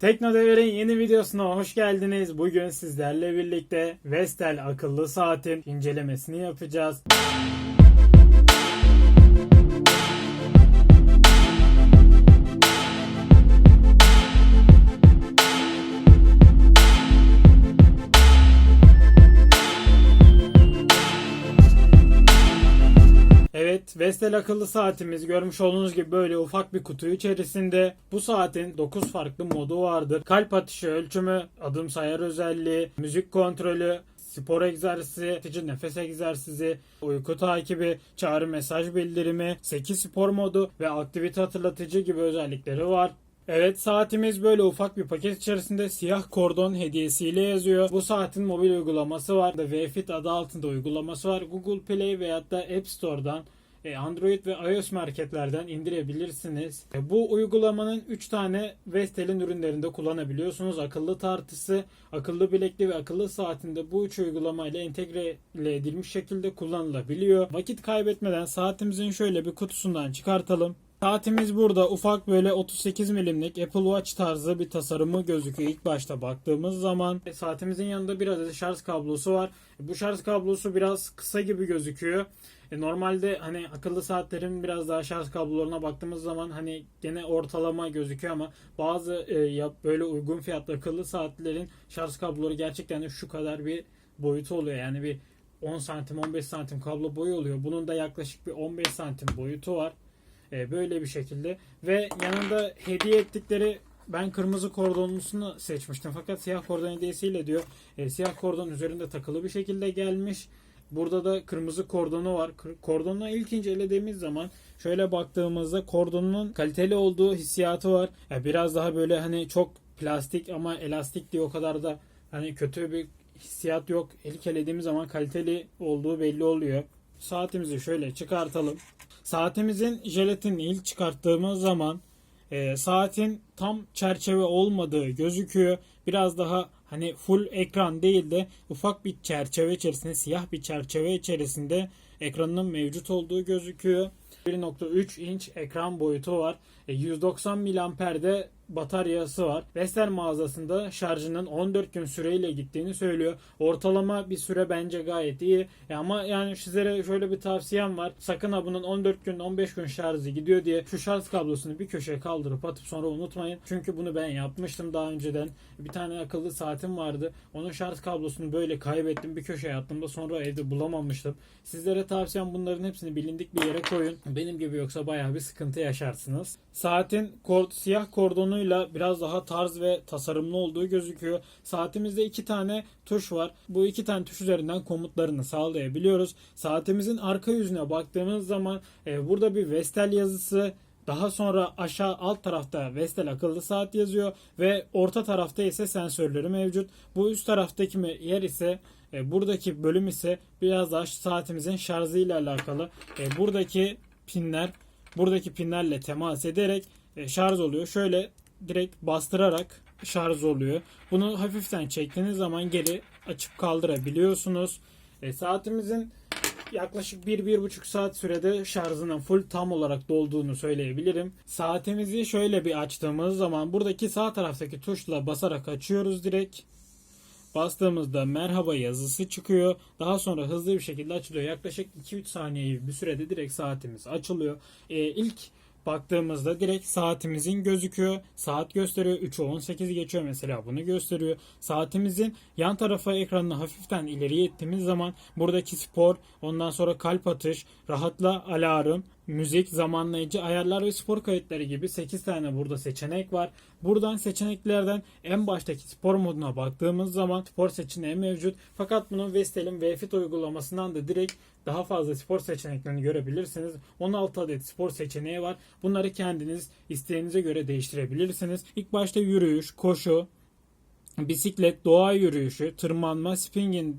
Tekno Devir'in yeni videosuna hoş geldiniz. Bugün sizlerle birlikte Vestel akıllı saatin incelemesini yapacağız. Vestel akıllı saatimiz görmüş olduğunuz gibi böyle ufak bir kutu içerisinde. Bu saatin 9 farklı modu vardır. Kalp atışı ölçümü, adım sayar özelliği, müzik kontrolü, spor egzersizi, nefes egzersizi, uyku takibi, çağrı mesaj bildirimi, 8 spor modu ve aktivite hatırlatıcı gibi özellikleri var. Evet saatimiz böyle ufak bir paket içerisinde siyah kordon hediyesiyle yazıyor. Bu saatin mobil uygulaması var. Vfit adı altında uygulaması var. Google Play veyahut da App Store'dan Android ve iOS marketlerden indirebilirsiniz. E, Bu uygulamanın 3 tane Vestel'in ürünlerinde kullanabiliyorsunuz. Akıllı tartısı, akıllı bilekli ve akıllı saatinde bu üç uygulamayla entegre edilmiş şekilde kullanılabiliyor. Vakit kaybetmeden saatimizin şöyle bir kutusundan çıkartalım. Saatimiz burada ufak böyle 38 milimlik Apple Watch tarzı bir tasarımı gözüküyor ilk başta baktığımız zaman. E, Saatimizin yanında bir adet şarj kablosu var. E, Bu şarj kablosu biraz kısa gibi gözüküyor. E, Normalde hani akıllı saatlerin biraz daha şarj kablolarına baktığımız zaman hani gene ortalama gözüküyor ama bazı böyle uygun fiyatlı akıllı saatlerin şarj kabloları gerçekten de şu kadar bir boyutu oluyor. Yani bir 10 santim 15 santim kablo boyu oluyor. Bunun da yaklaşık bir 15 santim boyutu var. E, böyle bir şekilde ve yanında hediye ettikleri ben kırmızı kordonlusunu seçmiştim fakat siyah kordon hediyesiyle diyor e, siyah kordon üzerinde takılı bir şekilde gelmiş. Burada da kırmızı kordonu var. Kordonla ilk incelediğimiz zaman şöyle baktığımızda kordonun kaliteli olduğu hissiyatı var. Ya biraz daha böyle hani çok plastik ama elastik diye o kadar da hani kötü bir hissiyat yok. İlk elediğimiz zaman kaliteli olduğu belli oluyor. Saatimizi şöyle çıkartalım. Saatimizin jelatinini ilk çıkarttığımız zaman e, saatin tam çerçeve olmadığı gözüküyor. Biraz daha hani full ekran değil de ufak bir çerçeve içerisinde siyah bir çerçeve içerisinde ekranının mevcut olduğu gözüküyor. 1.3 inç ekran boyutu var. E, 190 miliamperde bataryası var. Vestel mağazasında şarjının 14 gün süreyle gittiğini söylüyor. Ortalama bir süre bence gayet iyi. E, ama yani sizlere şöyle bir tavsiyem var. Sakın ha bunun 14 gün 15 gün şarjı gidiyor diye şu şarj kablosunu bir köşeye kaldırıp atıp sonra unutmayın. Çünkü bunu ben yapmıştım daha önceden. Bir tane akıllı saatim vardı. Onun şarj kablosunu böyle kaybettim. Bir köşeye attığımda sonra evde bulamamıştım. Sizlere tavsiyem bunların hepsini bilindik bir yere koyun. Benim gibi yoksa bayağı bir sıkıntı yaşarsınız. Saatin kord, siyah kordonuyla biraz daha tarz ve tasarımlı olduğu gözüküyor. Saatimizde iki tane tuş var. Bu iki tane tuş üzerinden komutlarını sağlayabiliyoruz. Saatimizin arka yüzüne baktığımız zaman e, burada bir Vestel yazısı daha sonra aşağı alt tarafta Vestel akıllı saat yazıyor ve orta tarafta ise sensörleri mevcut. Bu üst taraftaki yer ise e, buradaki bölüm ise biraz daha saatimizin şarjı ile alakalı. E, buradaki pinler buradaki pinlerle temas ederek e, şarj oluyor. Şöyle direkt bastırarak şarj oluyor. Bunu hafiften çektiğiniz zaman geri açıp kaldırabiliyorsunuz. E, saatimizin yaklaşık 1-1,5 saat sürede şarjının full tam olarak dolduğunu söyleyebilirim. Saatimizi şöyle bir açtığımız zaman buradaki sağ taraftaki tuşla basarak açıyoruz direkt. Bastığımızda merhaba yazısı çıkıyor. Daha sonra hızlı bir şekilde açılıyor. Yaklaşık 2-3 saniye bir sürede direkt saatimiz açılıyor. Ee, ilk baktığımızda direkt saatimizin gözüküyor. Saat gösteriyor. 3'ü 18 geçiyor mesela bunu gösteriyor. Saatimizin yan tarafa ekranını hafiften ileriye ettiğimiz zaman buradaki spor, ondan sonra kalp atış, rahatla alarm, müzik, zamanlayıcı, ayarlar ve spor kayıtları gibi 8 tane burada seçenek var. Buradan seçeneklerden en baştaki spor moduna baktığımız zaman spor seçeneği mevcut. Fakat bunun Vestel'in VFit uygulamasından da direkt daha fazla spor seçeneklerini görebilirsiniz. 16 adet spor seçeneği var. Bunları kendiniz isteğinize göre değiştirebilirsiniz. İlk başta yürüyüş, koşu, bisiklet, doğa yürüyüşü, tırmanma, spinning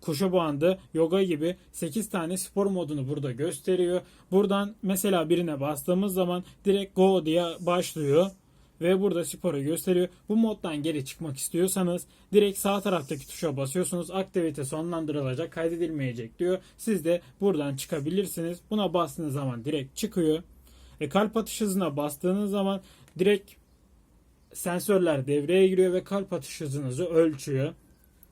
koşu bandı, yoga gibi 8 tane spor modunu burada gösteriyor. Buradan mesela birine bastığımız zaman direkt go diye başlıyor ve burada sporu gösteriyor. Bu moddan geri çıkmak istiyorsanız direkt sağ taraftaki tuşa basıyorsunuz. Aktivite sonlandırılacak, kaydedilmeyecek diyor. Siz de buradan çıkabilirsiniz. Buna bastığınız zaman direkt çıkıyor. E, kalp atış hızına bastığınız zaman direkt sensörler devreye giriyor ve kalp atış hızınızı ölçüyor.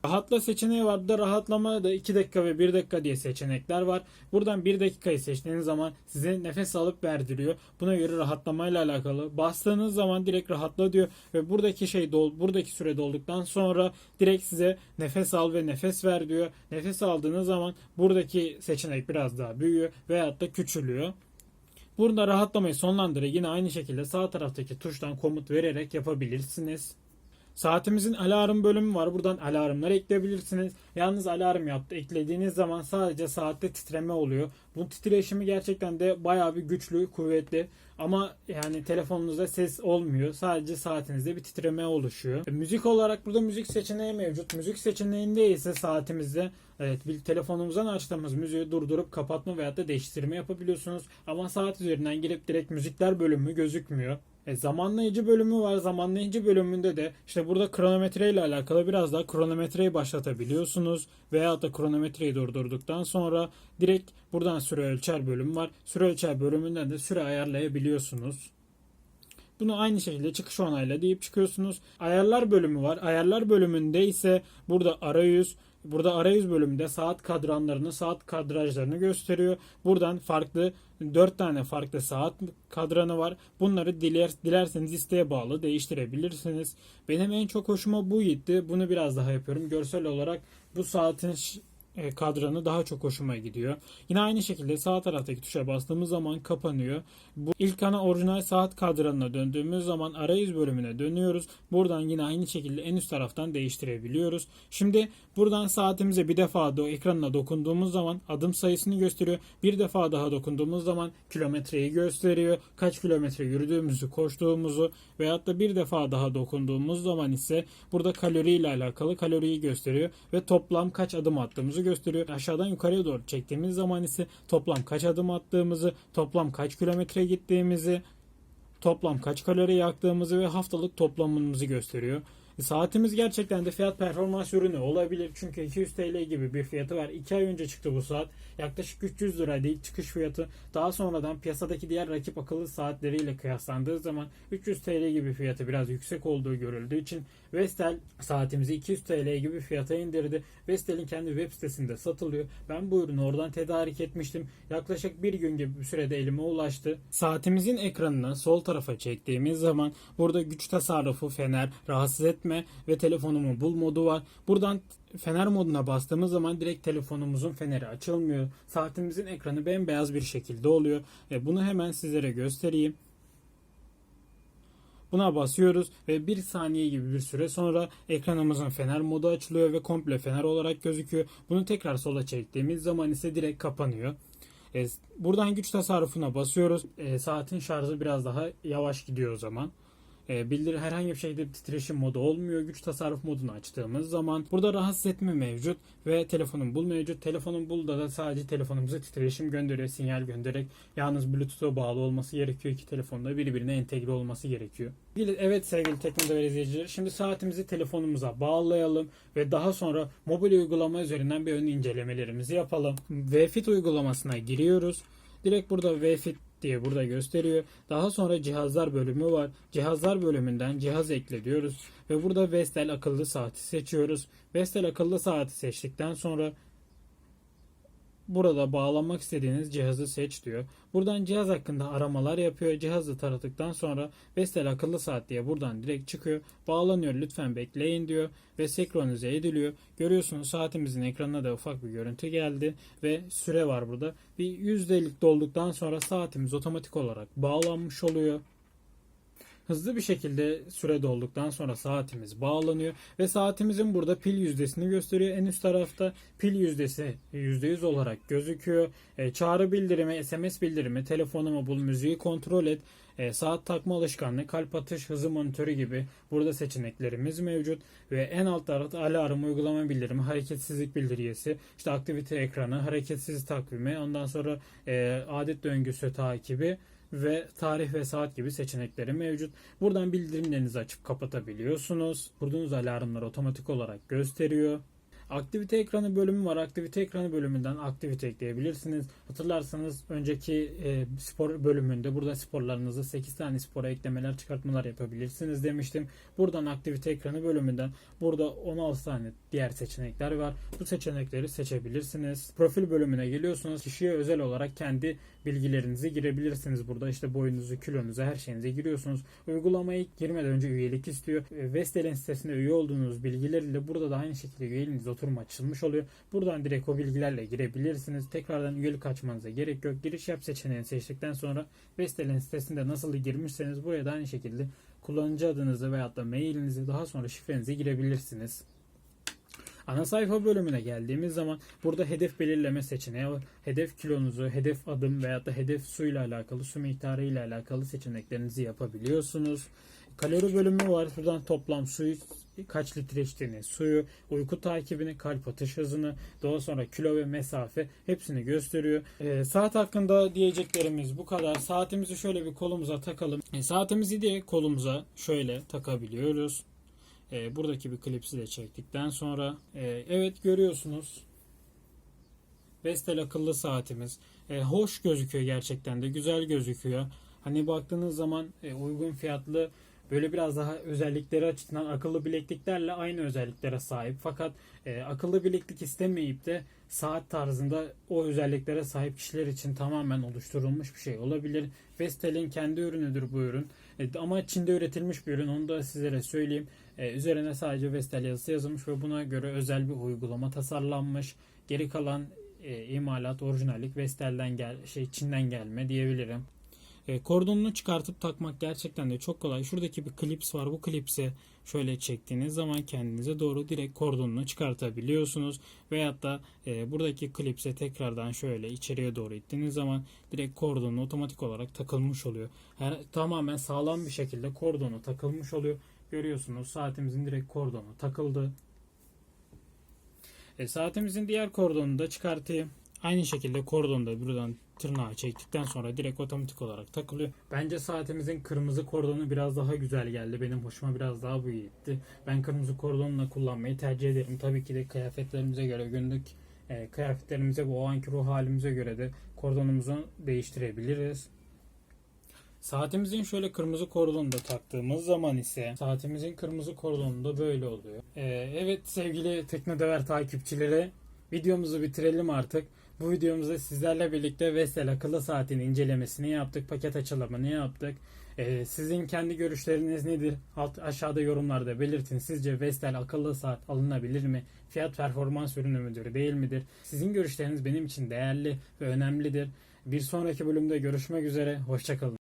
Rahatla seçeneği var. Burada rahatlama da 2 dakika ve 1 dakika diye seçenekler var. Buradan 1 dakikayı seçtiğiniz zaman size nefes alıp verdiriyor. Buna göre rahatlamayla alakalı. Bastığınız zaman direkt rahatla diyor ve buradaki şey dol buradaki süre dolduktan sonra direkt size nefes al ve nefes ver diyor. Nefes aldığınız zaman buradaki seçenek biraz daha büyüyor veyahut da küçülüyor. Burada rahatlamayı sonlandırı yine aynı şekilde sağ taraftaki tuştan komut vererek yapabilirsiniz. Saatimizin alarm bölümü var. Buradan alarmları ekleyebilirsiniz. Yalnız alarm yaptı. Eklediğiniz zaman sadece saatte titreme oluyor. Bu titreşimi gerçekten de bayağı bir güçlü, kuvvetli. Ama yani telefonunuzda ses olmuyor. Sadece saatinizde bir titreme oluşuyor. E, müzik olarak burada müzik seçeneği mevcut. Müzik seçeneğinde ise saatimizde evet bir telefonumuzdan açtığımız müziği durdurup kapatma veyahut da değiştirme yapabiliyorsunuz. Ama saat üzerinden girip direkt müzikler bölümü gözükmüyor. E, zamanlayıcı bölümü var. Zamanlayıcı bölümünde de işte burada kronometre ile alakalı biraz daha kronometreyi başlatabiliyorsunuz. Veyahut da kronometreyi durdurduktan sonra direkt buradan süre ölçer bölüm var. Süre ölçer bölümünden de süre ayarlayabiliyorsunuz. Bunu aynı şekilde çıkış onayla deyip çıkıyorsunuz. Ayarlar bölümü var. Ayarlar bölümünde ise burada arayüz, Burada arayüz bölümünde saat kadranlarını, saat kadrajlarını gösteriyor. Buradan farklı 4 tane farklı saat kadranı var. Bunları diler, dilerseniz isteğe bağlı değiştirebilirsiniz. Benim en çok hoşuma bu gitti. Bunu biraz daha yapıyorum. Görsel olarak bu saatin kadranı daha çok hoşuma gidiyor. Yine aynı şekilde sağ taraftaki tuşa bastığımız zaman kapanıyor. Bu ilk ana orijinal saat kadranına döndüğümüz zaman arayüz bölümüne dönüyoruz. Buradan yine aynı şekilde en üst taraftan değiştirebiliyoruz. Şimdi buradan saatimize bir defa da ekranına dokunduğumuz zaman adım sayısını gösteriyor. Bir defa daha dokunduğumuz zaman kilometreyi gösteriyor. Kaç kilometre yürüdüğümüzü, koştuğumuzu veyahut da bir defa daha dokunduğumuz zaman ise burada kalori ile alakalı kaloriyi gösteriyor ve toplam kaç adım attığımızı gösteriyor. Aşağıdan yukarıya doğru çektiğimiz zaman ise toplam kaç adım attığımızı, toplam kaç kilometre gittiğimizi, toplam kaç kalori yaktığımızı ve haftalık toplamımızı gösteriyor. Saatimiz gerçekten de fiyat performans ürünü olabilir. Çünkü 200 TL gibi bir fiyatı var. 2 ay önce çıktı bu saat. Yaklaşık 300 liraydı ilk çıkış fiyatı. Daha sonradan piyasadaki diğer rakip akıllı saatleriyle kıyaslandığı zaman 300 TL gibi fiyatı biraz yüksek olduğu görüldüğü için Vestel saatimizi 200 TL gibi fiyata indirdi. Vestel'in kendi web sitesinde satılıyor. Ben bu ürünü oradan tedarik etmiştim. Yaklaşık bir gün gibi bir sürede elime ulaştı. Saatimizin ekranını sol tarafa çektiğimiz zaman burada güç tasarrufu, fener, rahatsız etme ve telefonumu bul modu var. Buradan fener moduna bastığımız zaman direkt telefonumuzun feneri açılmıyor. Saatimizin ekranı bembeyaz bir şekilde oluyor. E bunu hemen sizlere göstereyim. Buna basıyoruz ve bir saniye gibi bir süre sonra ekranımızın fener modu açılıyor ve komple fener olarak gözüküyor. Bunu tekrar sola çektiğimiz zaman ise direkt kapanıyor. E, buradan güç tasarrufuna basıyoruz. E, saatin şarjı biraz daha yavaş gidiyor o zaman. E, bildir herhangi bir şekilde titreşim modu olmuyor. Güç tasarruf modunu açtığımız zaman burada rahatsız etme mevcut ve telefonun bul mevcut. Telefonun bulda da sadece telefonumuza titreşim gönderiyor, sinyal göndererek. Yalnız Bluetooth'a bağlı olması gerekiyor. İki telefonda birbirine entegre olması gerekiyor. Evet sevgili Teknoda izleyiciler. Şimdi saatimizi telefonumuza bağlayalım ve daha sonra mobil uygulama üzerinden bir ön incelemelerimizi yapalım. Vfit uygulamasına giriyoruz. Direkt burada Vfit diye burada gösteriyor. Daha sonra cihazlar bölümü var. Cihazlar bölümünden cihaz ekle diyoruz. Ve burada Vestel akıllı saati seçiyoruz. Vestel akıllı saati seçtikten sonra Burada bağlanmak istediğiniz cihazı seç diyor. Buradan cihaz hakkında aramalar yapıyor. Cihazı taradıktan sonra Vestel akıllı saat diye buradan direkt çıkıyor. Bağlanıyor lütfen bekleyin diyor ve senkronize ediliyor. Görüyorsunuz saatimizin ekranına da ufak bir görüntü geldi ve süre var burada. Bir yüzdelik dolduktan sonra saatimiz otomatik olarak bağlanmış oluyor. Hızlı bir şekilde süre dolduktan sonra saatimiz bağlanıyor ve saatimizin burada pil yüzdesini gösteriyor. En üst tarafta pil yüzdesi %100 olarak gözüküyor. E, çağrı bildirimi, SMS bildirimi, telefonumu bul, müziği kontrol et, e, saat takma alışkanlığı, kalp atış hızı monitörü gibi burada seçeneklerimiz mevcut ve en alt tarafta alarm, uygulama bildirimi, hareketsizlik bildirgesi, işte aktivite ekranı, hareketsiz takvimi, ondan sonra e, adet döngüsü takibi ve tarih ve saat gibi seçenekleri mevcut. Buradan bildirimlerinizi açıp kapatabiliyorsunuz. Kurduğunuz alarmlar otomatik olarak gösteriyor. Aktivite ekranı bölümü var. Aktivite ekranı bölümünden aktivite ekleyebilirsiniz. Hatırlarsanız önceki e, spor bölümünde burada sporlarınızı 8 tane spora eklemeler çıkartmalar yapabilirsiniz demiştim. Buradan aktivite ekranı bölümünden burada 16 tane diğer seçenekler var. Bu seçenekleri seçebilirsiniz. Profil bölümüne geliyorsunuz. Kişiye özel olarak kendi bilgilerinizi girebilirsiniz. Burada işte boyunuzu, kilonuzu, her şeyinizi giriyorsunuz. Uygulamaya girmeden önce üyelik istiyor. E, Vestel'in sitesinde üye olduğunuz bilgileriyle burada da aynı şekilde üyeliğiniz oturum açılmış oluyor. Buradan direkt o bilgilerle girebilirsiniz. Tekrardan üyelik açmanıza gerek yok. Giriş yap seçeneğini seçtikten sonra Vestel'in sitesinde nasıl girmişseniz buraya da aynı şekilde kullanıcı adınızı veyahut da mailinizi daha sonra şifrenizi girebilirsiniz. Ana sayfa bölümüne geldiğimiz zaman burada hedef belirleme seçeneği var. Hedef kilonuzu, hedef adım veyahut da hedef suyla alakalı, su miktarı ile alakalı seçeneklerinizi yapabiliyorsunuz. Kalori bölümü var. Buradan toplam suyu kaç litre içtiğini, suyu, uyku takibini, kalp atış hızını, daha sonra kilo ve mesafe hepsini gösteriyor. Ee, saat hakkında diyeceklerimiz bu kadar. Saatimizi şöyle bir kolumuza takalım. E, saatimizi de kolumuza şöyle takabiliyoruz. E, buradaki bir klipsi de çektikten sonra e, evet görüyorsunuz Vestel akıllı saatimiz. E, hoş gözüküyor gerçekten de güzel gözüküyor. Hani baktığınız zaman e, uygun fiyatlı böyle biraz daha özellikleri açısından akıllı bilekliklerle aynı özelliklere sahip. Fakat e, akıllı bileklik istemeyip de saat tarzında o özelliklere sahip kişiler için tamamen oluşturulmuş bir şey olabilir. Vestel'in kendi ürünüdür bu ürün. E, ama Çin'de üretilmiş bir ürün. Onu da sizlere söyleyeyim. E, üzerine sadece Vestel yazısı yazılmış ve buna göre özel bir uygulama tasarlanmış. Geri kalan e, imalat, orijinallik Vestel'den gel, şey Çin'den gelme diyebilirim. E, kordonunu çıkartıp takmak gerçekten de çok kolay. Şuradaki bir klips var. Bu klipsi şöyle çektiğiniz zaman kendinize doğru direkt kordonunu çıkartabiliyorsunuz. Veyahut da e, buradaki klipse tekrardan şöyle içeriye doğru ittiğiniz zaman direkt kordonu otomatik olarak takılmış oluyor. Her, tamamen sağlam bir şekilde kordonu takılmış oluyor. Görüyorsunuz saatimizin direkt kordonu takıldı. E, saatimizin diğer kordonunu da çıkartayım. Aynı şekilde kordonu da buradan tırnağı çektikten sonra direkt otomatik olarak takılıyor. Bence saatimizin kırmızı kordonu biraz daha güzel geldi. Benim hoşuma biraz daha bu gitti. Ben kırmızı kordonla kullanmayı tercih ederim. Tabii ki de kıyafetlerimize göre günlük e, kıyafetlerimize bu anki ruh halimize göre de kordonumuzu değiştirebiliriz. Saatimizin şöyle kırmızı kordonu da taktığımız zaman ise saatimizin kırmızı kordonu da böyle oluyor. Ee, evet sevgili Teknodever takipçileri videomuzu bitirelim artık. Bu videomuzda sizlerle birlikte Vestel akıllı saatin incelemesini yaptık. Paket açılımını yaptık. Ee, sizin kendi görüşleriniz nedir? Alt aşağıda yorumlarda belirtin. Sizce Vestel akıllı saat alınabilir mi? Fiyat performans ürünü müdür değil midir? Sizin görüşleriniz benim için değerli ve önemlidir. Bir sonraki bölümde görüşmek üzere. Hoşçakalın.